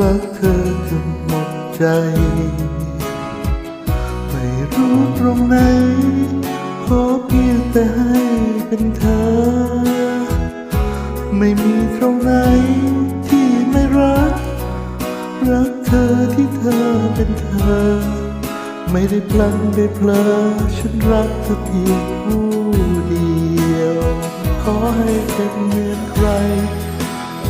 รักเธอจนหมดใจ ไม่รู้ตรงไหน ขอเพียงแต่ให้เป็นเธอ ไม่มีตรงไหนที่ไม่รัก รักเธอที่เธอเป็นเธอ ไม่ได้พลันได้เพลอฉันรักเธอเพียงผู้เดียว ขอให้เป็นเหมือนใคร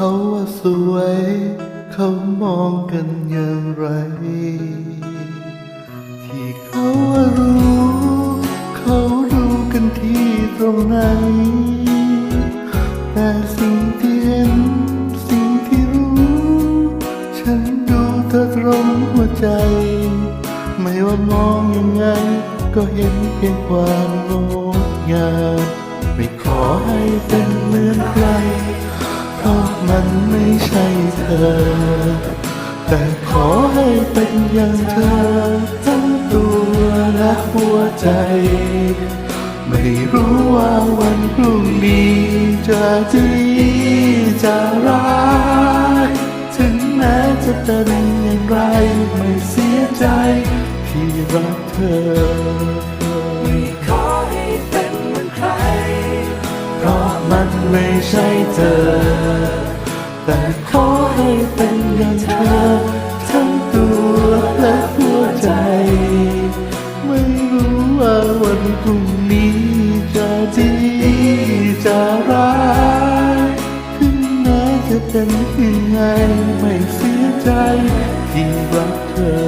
เขาว่าสวย เขามองกันอย่างไร ที่เขาว่ารู้ เขาดูกันที่ตรงไหน แต่สิ่งที่เห็น สิ่งที่รู้ ฉันดูเธอตรงหัวใจ ไม่ว่ามองยังไง ก็เห็นเพียงความงดงามไม่ขอให้เป็นเหมือน มันไม่ใช่เธอ แต่ขอให้เป็นอย่างเธอ ทั้งตัวและหัวใจ ไม่รู้ว่าวันพรุ่งนี้จะดีจะร้าย ถึงแม้จะเป็นอย่างไรไม่เสียใจที่รักเธอขอให้เป็นเหมือนใครเพราะมันไม่ใช่เธอ แต่ขอให้เป็นอย่างเธอ ทั้งตัวและหัวใจ ไม่รู้ว่าวันพรุ่งนี้จะดีจะร้ายถึงแม้จะเป็นยังไงไม่เสียใจที่รักเธอ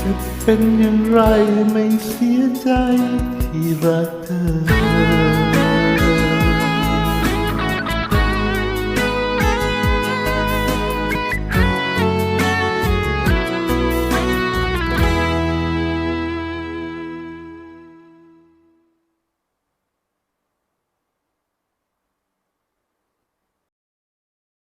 จะเป็นอย่างไรไม่เสียใจที่รักเธอ